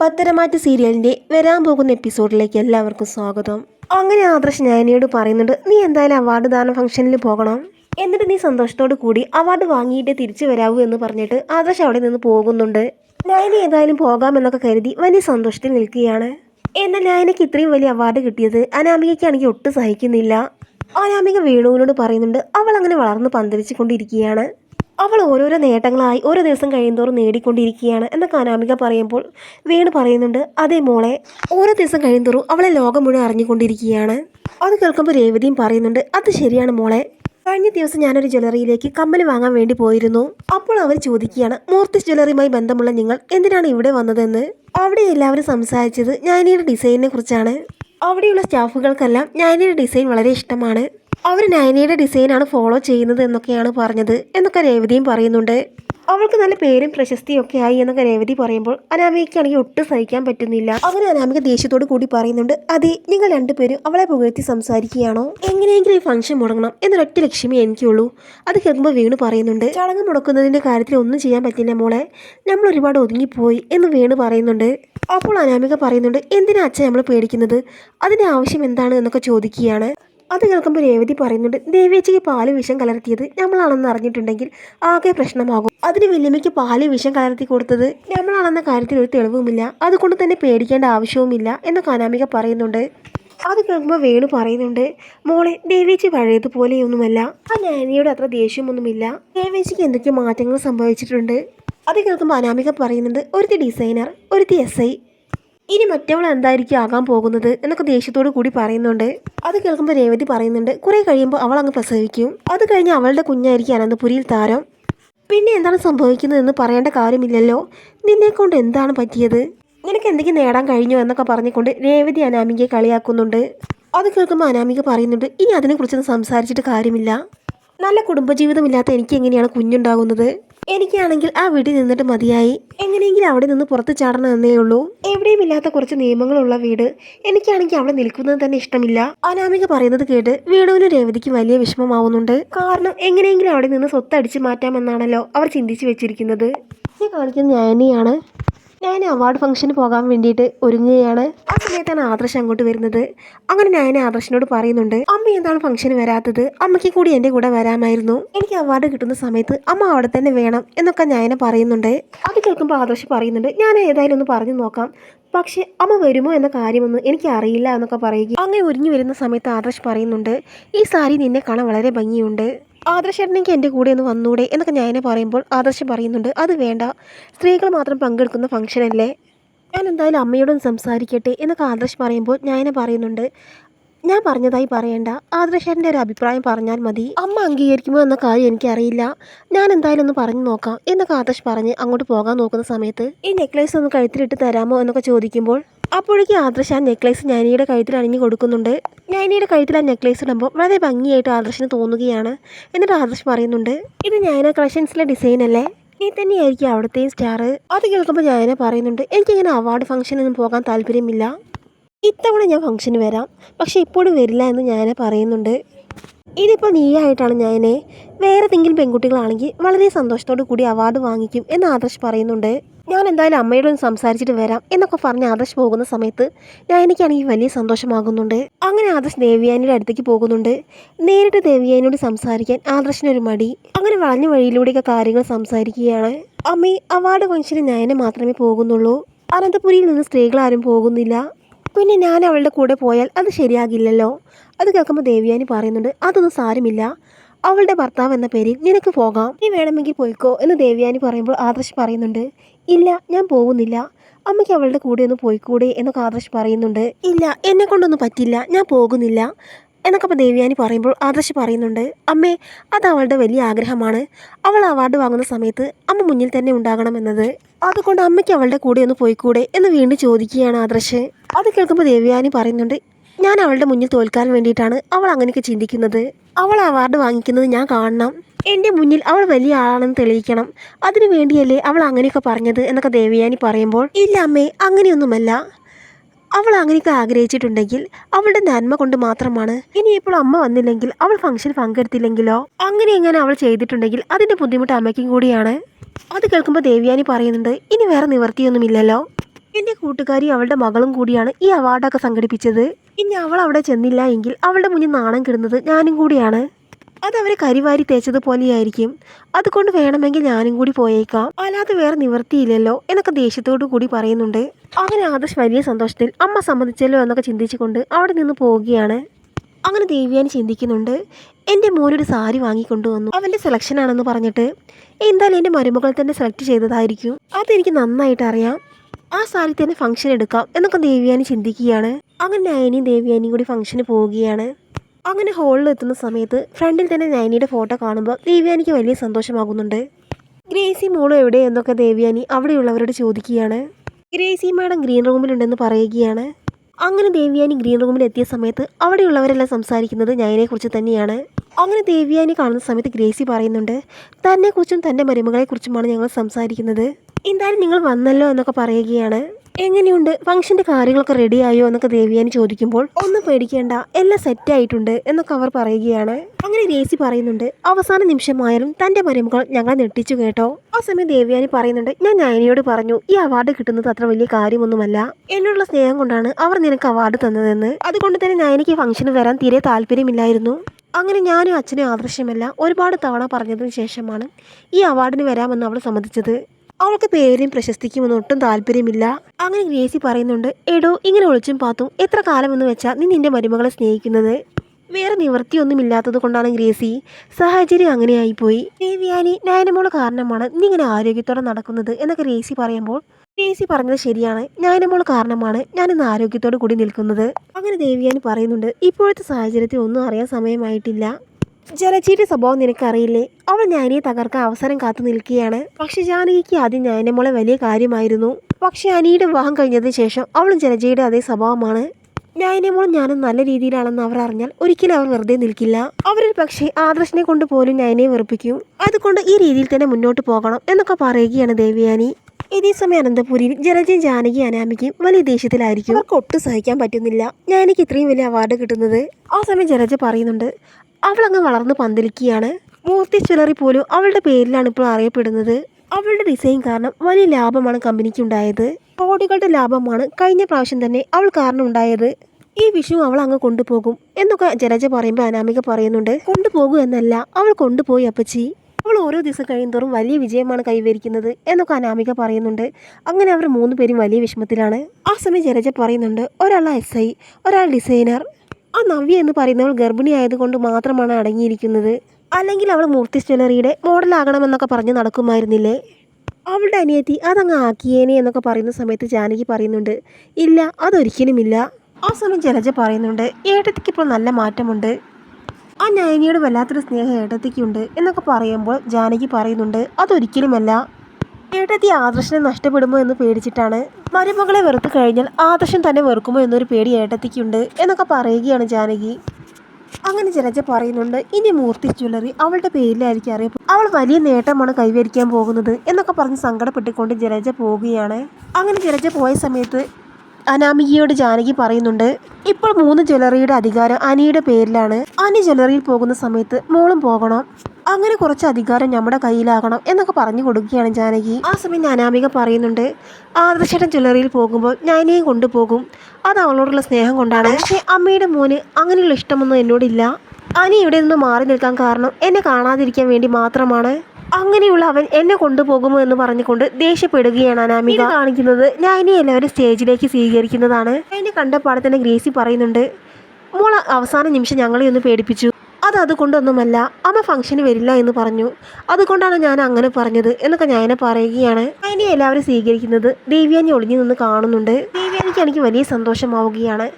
പത്തരമാറ്റ് സീരിയലിന്റെ വരാൻ പോകുന്ന എപ്പിസോഡിലേക്ക് എല്ലാവർക്കും സ്വാഗതം. അങ്ങനെ ആദർശ് ഞാനിയോട് പറയുന്നുണ്ട് നീ എന്തായാലും അവാർഡ് ദാന ഫംഗ്ഷനിൽ പോകണം. എന്നിട്ട് നീ സന്തോഷത്തോടു കൂടി അവാർഡ് വാങ്ങിയിട്ട് തിരിച്ചു വരാവൂ എന്ന് പറഞ്ഞിട്ട് ആദർശ് അവിടെ നിന്ന് പോകുന്നുണ്ട്. നയന ഏതായാലും പോകാമെന്നൊക്കെ കരുതി വലിയ സന്തോഷത്തിൽ നിൽക്കുകയാണ്. എന്നാൽ നയനയ്ക്ക് ഇത്രയും വലിയ അവാർഡ് കിട്ടിയത് അനാമികയ്ക്കാണെങ്കിൽ ഒട്ടും സഹിക്കുന്നില്ല. അനാമിക വേണുവിനോട് പറയുന്നുണ്ട് അവൾ അങ്ങനെ വളർന്ന് പന്തലിച്ചു കൊണ്ടിരിക്കുകയാണ്. അവൾ ഓരോരോ നേട്ടങ്ങളായി ഓരോ ദിവസം കഴിയുന്തോറും നേടിക്കൊണ്ടിരിക്കുകയാണ് എന്നൊക്കെ അനാമിക പറയുമ്പോൾ വേണു പറയുന്നുണ്ട് അതേ മോളെ ഓരോ ദിവസം കഴിയുന്തോറും അവളെ ലോകം മുഴുവൻ അറിഞ്ഞുകൊണ്ടിരിക്കുകയാണ്. അത് കേൾക്കുമ്പോൾ രേവതിയും പറയുന്നുണ്ട് അത് ശരിയാണ് മോളെ. കഴിഞ്ഞ ദിവസം ഞാനൊരു ജ്വല്ലറിയിലേക്ക് കമ്മൽ വാങ്ങാൻ വേണ്ടി പോയിരുന്നു. അപ്പോൾ അവർ ചോദിക്കുകയാണ് മൂർത്തി ജ്വല്ലറിയുമായി ബന്ധമുള്ള നിങ്ങൾ എന്തിനാണ് ഇവിടെ വന്നതെന്ന്? അവിടെ എല്ലാവരും സംസാരിച്ചത് ഞാനിയുടെ ഡിസൈനിനെ കുറിച്ചാണ്. അവിടെയുള്ള സ്റ്റാഫുകൾക്കെല്ലാം ഞാനിയുടെ ഡിസൈൻ വളരെ ഇഷ്ടമാണ്. അവർ നയനയുടെ ഡിസൈനാണ് ഫോളോ ചെയ്യുന്നത് എന്നൊക്കെയാണ് പറഞ്ഞത് എന്നൊക്കെ രേവതിയും പറയുന്നുണ്ട്. അവൾക്ക് നല്ല പേരും പ്രശസ്തിയും ഒക്കെ ആയി എന്നൊക്കെ രേവതി പറയുമ്പോൾ അനാമികയ്ക്കാണെങ്കിൽ ഒട്ടും സഹിക്കാൻ പറ്റുന്നില്ല. അവർ അനാമിക ദേഷ്യത്തോട് കൂടി പറയുന്നുണ്ട് അതെ നിങ്ങൾ രണ്ടുപേരും അവളെ പുകഴ്ത്തി സംസാരിക്കുകയാണോ? എങ്ങനെയെങ്കിലും ഈ ഫംഗ്ഷൻ മുടങ്ങണം എന്നൊരൊറ്റ ലക്ഷ്യമേ എനിക്കുള്ളൂ. അത് കേൾക്കുമ്പോൾ വീണു പറയുന്നുണ്ട് ചടങ്ങ് മുടക്കുന്നതിന്റെ കാര്യത്തിൽ ഒന്നും ചെയ്യാൻ പറ്റില്ല മോളെ നമ്മൾ ഒരുപാട് ഒതുങ്ങിപ്പോയി എന്ന് വീണു പറയുന്നുണ്ട്. അപ്പോൾ അനാമിക പറയുന്നുണ്ട് എന്തിനാ അച്ഛൻ നമ്മൾ പേടിക്കുന്നത്? അതിന്റെ ആവശ്യം എന്താണ്? എന്നൊക്കെ ചോദിക്കുകയാണ്. അത് കേൾക്കുമ്പോൾ രേവതി പറയുന്നുണ്ട് ദേവേച്ചിക്ക് പാൽ വിഷം കലർത്തിയത് നമ്മളാണെന്ന് അറിഞ്ഞിട്ടുണ്ടെങ്കിൽ ആകെ പ്രശ്നമാകും. അതിന് വല്യമ്മയ്ക്ക് പാൽ വിഷം കലർത്തി കൊടുത്തത് നമ്മളാണെന്ന കാര്യത്തിൽ ഒരു തെളിവുമില്ല. അതുകൊണ്ട് തന്നെ പേടിക്കേണ്ട ആവശ്യവുമില്ല എന്ന് കാനാമിക പറയുന്നുണ്ട്. അത് കേൾക്കുമ്പോൾ വേണു പറയുന്നുണ്ട് മോളെ ദേവേച്ചി പഴയതുപോലെയൊന്നുമല്ല. ആ നാനിയോട് അത്ര ദേഷ്യമൊന്നുമില്ല. ദേവേച്ചിക്ക് എന്തൊക്കെയോ മാറ്റങ്ങൾ സംഭവിച്ചിട്ടുണ്ട്. അത് കേൾക്കുമ്പോൾ അനാമിക പറയുന്നുണ്ട് ഒരുത്തി ഡിസൈനർ ഒരുത്തി എസ് ഐ ഇനി മറ്റവൾ എന്തായിരിക്കും ആകാൻ പോകുന്നത് എന്നൊക്കെ ദേഷ്യത്തോടു കൂടി പറയുന്നുണ്ട്. അത് കേൾക്കുമ്പോൾ രേവതി പറയുന്നുണ്ട് കുറെ കഴിയുമ്പോൾ അവൾ അങ്ങ് പ്രസവിക്കും. അത് കഴിഞ്ഞ് അവളുടെ കുഞ്ഞായിരിക്കും അനന്തപുരിയിൽ താരം. പിന്നെ എന്താണ് സംഭവിക്കുന്നതെന്ന് പറയേണ്ട കാര്യമില്ലല്ലോ. നിന്നെക്കൊണ്ട് എന്താണ് പറ്റിയത്? നിനക്ക് എന്തെങ്കിലും നേടാൻ കഴിഞ്ഞോ എന്നൊക്കെ പറഞ്ഞുകൊണ്ട് രേവതി അനാമികയെ കളിയാക്കുന്നുണ്ട്. അത് കേൾക്കുമ്പോൾ അനാമിക പറയുന്നുണ്ട് ഇനി അതിനെക്കുറിച്ചൊന്നും സംസാരിച്ചിട്ട് കാര്യമില്ല. നല്ല കുടുംബജീവിതമില്ലാത്ത എനിക്ക് എങ്ങനെയാണ് കുഞ്ഞുണ്ടാകുന്നത്? എനിക്കാണെങ്കിൽ ആ വീട്ടിൽ നിന്നിട്ട് മതിയായി. എങ്ങനെയെങ്കിലും അവിടെ നിന്ന് പുറത്ത് ചാടണമെന്നേ ഉള്ളൂ. എവിടെയും ഇല്ലാത്ത കുറച്ച് നിയമങ്ങളുള്ള വീട് എനിക്കാണെങ്കിൽ അവിടെ നിൽക്കുന്നത് തന്നെ ഇഷ്ടമില്ല. അനാമിക പറയുന്നത് കേട്ട് വീണുവിനും രേവതിക്ക് വലിയ വിഷമമാവുന്നുണ്ട്. കാരണം എങ്ങനെയെങ്കിലും അവിടെ നിന്ന് സ്വത്ത് അടിച്ചു മാറ്റാമെന്നാണല്ലോ അവർ ചിന്തിച്ചു വെച്ചിരിക്കുന്നത്. കാണിക്കുന്ന ഞാനെയാണ് ഞാൻ അവാർഡ് ഫംഗ്ഷന് പോകാൻ വേണ്ടിയിട്ട് ഒരുങ്ങുകയാണ്. ആ സമയത്താണ് ആദർശ് അങ്ങോട്ട് വരുന്നത്. അങ്ങനെ ഞാൻ ആദർശിനോട് പറയുന്നുണ്ട് അമ്മ എന്താണ് ഫംഗ്ഷന് വരാത്തത്? അമ്മയ്ക്ക് കൂടി എന്റെ കൂടെ വരാമായിരുന്നു. എനിക്ക് അവാർഡ് കിട്ടുന്ന സമയത്ത് അമ്മ അവിടെ തന്നെ വേണം എന്നൊക്കെ ഞാൻ പറയുന്നുണ്ട്. അത് കേൾക്കുമ്പോൾ ആദർശ് പറയുന്നുണ്ട് ഞാൻ ഏതായാലും ഒന്ന് പറഞ്ഞു നോക്കാം. പക്ഷെ അമ്മ വരുമോ എന്ന കാര്യമൊന്നും എനിക്ക് അറിയില്ല എന്നൊക്കെ പറയുക അങ്ങനെ ഒരുങ്ങി വരുന്ന സമയത്ത് ആദർശ് പറയുന്നുണ്ട് ഈ സാരി നിന്നെ കാണാൻ വളരെ ഭംഗിയുണ്ട്. ആദർശേട്ടനെങ്കിൽ എന്റെ കൂടെ ഒന്ന് വന്നൂടെ എന്നൊക്കെ ഞാൻ പറയുമ്പോൾ ആദർശം പറയുന്നുണ്ട് അത് വേണ്ട. സ്ത്രീകൾ മാത്രം പങ്കെടുക്കുന്ന ഫംഗ്ഷൻ അല്ലേ ഞാൻ എന്തായാലും അമ്മയോടൊന്ന് സംസാരിക്കട്ടെ എന്നൊക്കെ ആദർശ് പറയുമ്പോൾ ഞാൻ പറയുന്നുണ്ട്. ഞാൻ പറഞ്ഞതായി പറയണ്ട. ആദർശേട്ടന്റെ ഒരു അഭിപ്രായം പറഞ്ഞാൽ മതി. അമ്മ അംഗീകരിക്കുമോ എന്ന കാര്യം എനിക്കറിയില്ല. ഞാൻ എന്തായാലും ഒന്ന് പറഞ്ഞു നോക്കാം എന്നൊക്കെ ആദർശ് പറഞ്ഞ് അങ്ങോട്ട് പോകാൻ നോക്കുന്ന സമയത്ത് ഈ നെക്ലേസ് ഒന്ന് കഴുത്തിലിട്ട് തരാമോ? എന്നൊക്കെ ചോദിക്കുമ്പോൾ അപ്പോഴേക്കും ആദർശ് ആ നെക്ലേസ് ഞാനിയുടെ കഴുത്തിൽ അണിഞ്ഞു കൊടുക്കുന്നുണ്ട്. ഞാനിയുടെ കഴുത്തിൽ ആ നെക്ലേസ് ഇടുമ്പോൾ വളരെ ഭംഗിയായിട്ട് ആദർശിന് തോന്നുകയാണ്. എന്നിട്ട് ആദർശ് പറയുന്നുണ്ട് ഇത് ഞാന കളക്ഷൻസിലെ ഡിസൈൻ അല്ലേ? നീ തന്നെയായിരിക്കും അവിടുത്തെയും സ്റ്റാർ അത് കേൾക്കുമ്പോൾ ഞാനെ പറയുന്നുണ്ട് എനിക്കിങ്ങനെ അവാർഡ് ഫംഗ്ഷനൊന്നും പോകാൻ താല്പര്യമില്ല. ഇത്തവണ ഞാൻ ഫംഗ്ഷന് വരാം. പക്ഷേ ഇപ്പോഴും വരില്ല എന്ന് ഞാനെ പറയുന്നുണ്ട്. ഇതിപ്പോൾ നീയായിട്ടാണ് ഞാനെ വേറെ ഏതെങ്കിലും പെൺകുട്ടികളാണെങ്കിൽ വളരെ സന്തോഷത്തോടു കൂടി അവാർഡ് വാങ്ങിക്കും എന്ന് ആദർശ് പറയുന്നുണ്ട്. ഞാൻ എന്തായാലും അമ്മയോടും സംസാരിച്ചിട്ട് വരാം എന്നൊക്കെ പറഞ്ഞ് ആദർശ് പോകുന്ന സമയത്ത് ഞാൻ എനിക്കാണെങ്കിൽ വലിയ സന്തോഷമാകുന്നുണ്ട്. അങ്ങനെ ആദർശ് ദേവിയാനിയുടെ അടുത്തേക്ക് പോകുന്നുണ്ട്. നേരിട്ട് ദേവിയാനിയോട് സംസാരിക്കാൻ ആദർശിനൊരു മടി. അങ്ങനെ വളഞ്ഞ വഴിയിലൂടെയൊക്കെ കാര്യങ്ങൾ സംസാരിക്കുകയാണ്. അമ്മേ അവാർഡ് ഫംഗ്ഷന് ഞാനെ മാത്രമേ പോകുന്നുള്ളൂ. അനന്തപുരിയിൽ നിന്ന് സ്ത്രീകളാരും പോകുന്നില്ല. പിന്നെ ഞാൻ അവളുടെ കൂടെ പോയാൽ അത് ശരിയാകില്ലല്ലോ. അത് കേൾക്കുമ്പോൾ ദേവിയാനി പറയുന്നുണ്ട് അതൊന്നും സാരമില്ല. അവളുടെ ഭർത്താവ് എന്ന പേരിൽ നിനക്ക് പോകാം. നീ വേണമെങ്കിൽ പോയിക്കോ എന്ന് ദേവിയാനി പറയുമ്പോൾ ആദർശ് പറയുന്നുണ്ട് ഇല്ല ഞാൻ പോകുന്നില്ല അമ്മയ്ക്ക് അവളുടെ കൂടെ ഒന്ന് പോയിക്കൂടെ എന്നൊക്കെ ആദർശ് പറയുന്നുണ്ട്. ഇല്ല എന്നെ കൊണ്ടൊന്നും പറ്റില്ല ഞാൻ പോകുന്നില്ല എന്നൊക്കെ അപ്പോൾ ദേവ്യാനി പറയുമ്പോൾ ആദർശ് പറയുന്നുണ്ട്. അമ്മേ അത് അവളുടെ വലിയ ആഗ്രഹമാണ്. അവൾ അവാർഡ് വാങ്ങുന്ന സമയത്ത് അമ്മ മുന്നിൽ തന്നെ ഉണ്ടാകണം ഉണ്ടാകണമെന്നത് അതുകൊണ്ട് അമ്മയ്ക്ക് അവളുടെ കൂടെ ഒന്ന് പോയിക്കൂടെ എന്ന് വീണ്ടും ചോദിക്കുകയാണ് ആദർശ്. അത് കേൾക്കുമ്പോൾ ദേവ്യാനി പറയുന്നുണ്ട് ഞാൻ അവളുടെ മുന്നിൽ തോൽക്കാൻ വേണ്ടിയിട്ടാണ് അവൾ അങ്ങനെയൊക്കെ ചിന്തിക്കുന്നത്. അവൾ അവാർഡ് വാങ്ങിക്കുന്നത് ഞാൻ കാണണം. എന്റെ മുന്നിൽ അവൾ വലിയ ആളാണെന്ന് തെളിയിക്കണം. അതിനു വേണ്ടിയല്ലേ അവൾ അങ്ങനെയൊക്കെ പറഞ്ഞത് എന്നൊക്കെ ദേവയാനി പറയുമ്പോൾ ഇല്ല അമ്മേ അങ്ങനെയൊന്നുമല്ല. അവൾ അങ്ങനെയൊക്കെ ആഗ്രഹിച്ചിട്ടുണ്ടെങ്കിൽ അവളുടെ നന്മ കൊണ്ട് മാത്രമാണ്. ഇനി ഇപ്പോൾ അമ്മ വന്നില്ലെങ്കിൽ അവൾ ഫംഗ്ഷൻ പങ്കെടുത്തില്ലെങ്കിലോ? അങ്ങനെ എങ്ങനെ അവൾ ചെയ്തിട്ടുണ്ടെങ്കിൽ അതിന്റെ ബുദ്ധിമുട്ട് അമ്മയ്ക്കും കൂടിയാണ്. അത് കേൾക്കുമ്പോൾ ദേവ്യാനി പറയുന്നുണ്ട് ഇനി വേറെ നിവർത്തിയൊന്നുമില്ലല്ലോ എന്റെ കൂട്ടുകാരി അവളുടെ മകളും കൂടിയാണ് ഈ അവാർഡൊക്കെ സംഘടിപ്പിച്ചത്. ഇനി അവൾ അവിടെ ചെന്നില്ല എങ്കിൽ അവളുടെ മുന്നിൽ നാണം കിടുന്നത് ഞാനും കൂടിയാണ്. അത് അവരെ കരിവാരി തേച്ചതുപോലെയായിരിക്കും. അതുകൊണ്ട് വേണമെങ്കിൽ ഞാനും കൂടി പോയേക്കാം. അല്ലാതെ വേറെ നിവർത്തിയില്ലല്ലോ എന്നൊക്കെ ദേഷ്യത്തോടു കൂടി പറയുന്നുണ്ട്. അങ്ങനെ ആദർശ് വലിയ സന്തോഷത്തിൽ അമ്മ സമ്മതിച്ചല്ലോ എന്നൊക്കെ ചിന്തിച്ചുകൊണ്ട് അവിടെ നിന്ന് പോവുകയാണ്. അങ്ങനെ ദേവിയാനി ചിന്തിക്കുന്നുണ്ട് എന്റെ മോനൊരു സാരി വാങ്ങിക്കൊണ്ടുവന്നു അവന്റെ സെലക്ഷൻ ആണെന്ന് പറഞ്ഞിട്ട് എന്തായാലും എന്റെ മരുമകൾ തന്നെ സെലക്ട് ചെയ്തതായിരിക്കും. അതെനിക്ക് നന്നായിട്ട് അറിയാം. ആ സാരി തന്നെ ഫംഗ്ഷൻ എടുക്കാം എന്നൊക്കെ ദേവ്യാനി ചിന്തിക്കുകയാണ്. അങ്ങനെ നയനിയും ദേവ്യാനിയും കൂടി ഫംഗ്ഷന് പോവുകയാണ്. അങ്ങനെ ഹോളിൽ എത്തുന്ന സമയത്ത് ഫ്രണ്ടിൽ തന്നെ നയനിയുടെ ഫോട്ടോ കാണുമ്പോൾ ദേവ്യാനിക്ക് വലിയ സന്തോഷമാകുന്നുണ്ട്. ഗ്രേസി മോളും എവിടെ എന്നൊക്കെ ദേവ്യാനി അവിടെയുള്ളവരോട് ചോദിക്കുകയാണ്. ഗ്രേസി മാഡം ഗ്രീൻ റൂമിലുണ്ടെന്ന് പറയുകയാണ്. അങ്ങനെ ദേവ്യാനി ഗ്രീൻ റൂമിൽ എത്തിയ സമയത്ത് അവിടെയുള്ളവരെല്ലാം സംസാരിക്കുന്നത് നയനെക്കുറിച്ച് തന്നെയാണ്. അങ്ങനെ ദേവ്യാനി കാണുന്ന സമയത്ത് ഗ്രേസി പറയുന്നുണ്ട് തന്നെക്കുറിച്ചും തന്റെ മരുമകളെക്കുറിച്ചുമാണ് ഞങ്ങൾ സംസാരിക്കുന്നത്. എന്തായാലും നിങ്ങൾ വന്നല്ലോ എന്നൊക്കെ പറയുകയാണ്. എങ്ങനെയുണ്ട്? ഫംഗ്ഷന്റെ കാര്യങ്ങളൊക്കെ റെഡിയായോ എന്നൊക്കെ ദേവിയാനി ചോദിക്കുമ്പോൾ ഒന്നും പേടിക്കേണ്ട എല്ലാം സെറ്റ് ആയിട്ടുണ്ട് എന്നൊക്കെ അവർ പറയുകയാണ്. അങ്ങനെ രേസി പറയുന്നുണ്ട് അവസാന നിമിഷമായാലും തന്റെ മരുമകൾ ഞങ്ങൾ നെട്ടിച്ചു കേട്ടോ. ആ സമയം ദേവിയാനി പറയുന്നുണ്ട് ഞാൻ നയനിയോട് പറഞ്ഞു ഈ അവാർഡ് കിട്ടുന്നത് അത്ര വലിയ കാര്യമൊന്നുമല്ല. എന്നോടുള്ള സ്നേഹം കൊണ്ടാണ് അവർ നിനക്ക് അവാർഡ് തന്നതെന്ന്. അതുകൊണ്ട് തന്നെ നയനിക്ക് ഫംഗ്ഷന് വരാൻ തീരെ താല്പര്യമില്ലായിരുന്നു. അങ്ങനെ ഞാനും അച്ഛനും ആദർശമല്ല ഒരുപാട് തവണ പറഞ്ഞതിന് ശേഷമാണ് ഈ അവാർഡിന് വരാമെന്ന് അവൾ സമ്മതിച്ചത്. അവൾക്ക് പേരും പ്രശസ്തിക്കുമെന്ന് ഒട്ടും താല്പര്യമില്ല. അങ്ങനെ ഗ്രേസി പറയുന്നുണ്ട് എടോ ഇങ്ങനെ ഒളിച്ചും പാത്തും എത്ര കാലമെന്ന് വെച്ചാൽ നീ നിന്റെ മരുമകളെ സ്നേഹിക്കുന്നത്? വേറെ നിവൃത്തിയൊന്നുമില്ലാത്തത് കൊണ്ടാണ് ഗ്രേസി. സാഹചര്യം അങ്ങനെയായിപ്പോയി. ദേവിയാനി നയനമോൾ കാരണമാണ് നീ ഇങ്ങനെ ആരോഗ്യത്തോടെ നടക്കുന്നത്? എന്നൊക്കെ ഗ്രേസി പറയുമ്പോൾ ഗ്രേസി പറഞ്ഞത് ശരിയാണ്. നയനമോൾ കാരണമാണ് ഞാൻ ഇന്ന് ആരോഗ്യത്തോടെ കൂടി നിൽക്കുന്നത്. അങ്ങനെ ദേവിയാനി പറയുന്നുണ്ട് ഇപ്പോഴത്തെ സാഹചര്യത്തിൽ ഒന്നും അറിയാൻ സമയമായിട്ടില്ല. ജലജിയുടെ സ്വഭാവം നിനക്കറിയില്ലേ? അവൾ ഞാനിയെ തകർക്കാൻ അവസരം കാത്തു നിൽക്കുകയാണ്. പക്ഷെ ജാനകിക്ക് ആദ്യം ഞാനെ മോളെ വലിയ കാര്യമായിരുന്നു. പക്ഷെ അനിയുടെ വിവാഹം കഴിഞ്ഞതിന് ശേഷം അവളും ജലജയുടെ അതേ സ്വഭാവമാണ്. ന്യായനമോളും ഞാനും നല്ല രീതിയിലാണെന്ന് അവർ അറിഞ്ഞാൽ ഒരിക്കലും അവർ വെറുതെ നിൽക്കില്ല. അവരൊരു പക്ഷേ ആദർശനെ കൊണ്ട് പോലും ഞാനെ വെറുപ്പിക്കും. അതുകൊണ്ട് ഈ രീതിയിൽ തന്നെ മുന്നോട്ട് പോകണം എന്നൊക്കെ പറയുകയാണ് ദേവയാനി. ഇതേ സമയം അനന്തപുരിയിൽ ജലജയും ജാനകി അനാമിക്കും വലിയ ദേഷ്യത്തിലായിരിക്കും. അവർക്ക് ഒട്ടും സഹിക്കാൻ പറ്റുന്നില്ല. ഞാനിക്ക് ഇത്രയും വലിയ അവാർഡ് കിട്ടുന്നത്. ആ സമയം ജലജ പറയുന്നുണ്ട് അവളങ്ങ് വളർന്ന് പന്തലിക്കുകയാണ്. മൂർത്തി ജ്വല്ലറി പോലും അവളുടെ പേരിലാണ് ഇപ്പോൾ അറിയപ്പെടുന്നത്. അവളുടെ ഡിസൈൻ കാരണം വലിയ ലാഭമാണ് കമ്പനിക്ക് ഉണ്ടായത്. കോടികളുടെ ലാഭമാണ് കഴിഞ്ഞ പ്രാവശ്യം തന്നെ അവൾ കാരണം ഉണ്ടായത്. ഈ വിഷു അവൾ അങ്ങ് കൊണ്ടുപോകും എന്നൊക്കെ ജലജ പറയുമ്പോൾ അനാമിക പറയുന്നുണ്ട്. കൊണ്ടുപോകൂ എന്നല്ല അവൾ കൊണ്ടുപോയി അപ്പച്ചി. അവൾ ഓരോ ദിവസം കഴിയുന്തോറും വലിയ വിജയമാണ് കൈവരിക്കുന്നത് എന്നൊക്കെ അനാമിക പറയുന്നുണ്ട്. അങ്ങനെ അവർ മൂന്ന് പേരും വലിയ വിഷമത്തിലാണ്. ആ സമയം ജലജ പറയുന്നുണ്ട് ഒരാൾ എസ് ഐ ഒരാൾ ഡിസൈനർ ആ നവ്യ എന്ന് പറയുന്നവൾ ഗർഭിണി ആയതുകൊണ്ട് മാത്രമാണ് അടങ്ങിയിരിക്കുന്നത്. അല്ലെങ്കിൽ അവൾ മൂർത്തി ജ്വല്ലറിയുടെ മോഡലാകണമെന്നൊക്കെ പറഞ്ഞ് നടക്കുമായിരുന്നില്ലേ? അവളുടെ അനിയത്തി അതങ്ങ് ആക്കിയേനെ എന്നൊക്കെ പറയുന്ന സമയത്ത് ജാനകി പറയുന്നുണ്ട് ഇല്ല അതൊരിക്കലുമില്ല ആ സമയം ജലജ പറയുന്നുണ്ട് ഏട്ടത്തിക്ക് ഇപ്പോൾ നല്ല മാറ്റമുണ്ട്. ആ നയനിയോട് വല്ലാത്തൊരു സ്നേഹം ഏട്ടത്തിക്കുണ്ട് എന്നൊക്കെ പറയുമ്പോൾ ജാനകി പറയുന്നുണ്ട് അതൊരിക്കലുമല്ല. ഏട്ടത്തി ആദർശനെ നഷ്ടപ്പെടുമോ എന്ന് പേടിച്ചിട്ടാണ്. മരുമകളെ വെറുത്ത് കഴിഞ്ഞാൽ ആദർശം തന്നെ വെറുക്കുമോ എന്നൊരു പേടി ഏട്ടത്തിക്കുണ്ട് എന്നൊക്കെ പറയുകയാണ് ജാനകി. അങ്ങനെ ജലജ പറയുന്നുണ്ട് ഇനി മൂർത്തി ജ്വല്ലറി അവളുടെ പേരിലായിരിക്കും അറിയപ്പെടും അവൾ വലിയ നേട്ടമാണ് കൈവരിക്കാൻ പോകുന്നത് എന്നൊക്കെ പറഞ്ഞ് സങ്കടപ്പെട്ടുകൊണ്ട് ജലജ പോവുകയാണ്. അങ്ങനെ ജലജ പോയ സമയത്ത് അനാമികയോട് ജാനകി പറയുന്നുണ്ട് ഇപ്പോൾ മൂന്ന് ജ്വല്ലറിയുടെ അധികാരം അനിയുടെ പേരിലാണ്. അനി ജ്വല്ലറിയിൽ പോകുന്ന സമയത്ത് മോളും പോകണം. അങ്ങനെ കുറച്ച് അധികാരം നമ്മുടെ കയ്യിലാകണം എന്നൊക്കെ പറഞ്ഞു കൊടുക്കുകയാണ് ജാനകി. ആ സമയം അനാമിക പറയുന്നുണ്ട് ആദർശേട്ടൻ ജ്വല്ലറിയിൽ പോകുമ്പോൾ ഞാനെയും കൊണ്ടുപോകും. അത് അവളോടുള്ള സ്നേഹം കൊണ്ടാണ്. പക്ഷേ അമ്മയുടെ മോന് അങ്ങനെയുള്ള ഇഷ്ടമൊന്നും എന്നോടില്ല. അനി ഇവിടെ നിന്ന് മാറി നിൽക്കാൻ കാരണം എന്നെ കാണാതിരിക്കാൻ വേണ്ടി മാത്രമാണ്. അങ്ങനെയുള്ള അവൻ എന്നെ കൊണ്ടുപോകുമോ എന്ന് പറഞ്ഞുകൊണ്ട് ദേഷ്യപ്പെടുകയാണ് അനാമിക. കാണിക്കുന്നത് ഞാൻ ഇനി എല്ലാവരും സ്റ്റേജിലേക്ക് സ്വീകരിക്കുന്നതാണ്. എന്നെ കണ്ടപ്പാടെ തന്നെ ഗ്രേസി പറയുന്നുണ്ട് മോൾ അവസാന നിമിഷം ഞങ്ങളെ ഒന്ന് പേടിപ്പിച്ചു. അത് അതുകൊണ്ടൊന്നുമല്ല അമ്മ ഫംഗ്ഷന് വരില്ല എന്ന് പറഞ്ഞു. അതുകൊണ്ടാണ് ഞാൻ അങ്ങനെ പറഞ്ഞത് എന്നൊക്കെ ഞാൻ പറയുകയാണ്. അതിനെ എല്ലാവരും സ്വീകരിക്കുന്നത് ദേവ്യാനി ഒളിഞ്ഞു നിന്ന് കാണുന്നുണ്ട്. ദേവ്യാനിക്ക് എനിക്ക് വലിയ സന്തോഷമാവുകയാണ്.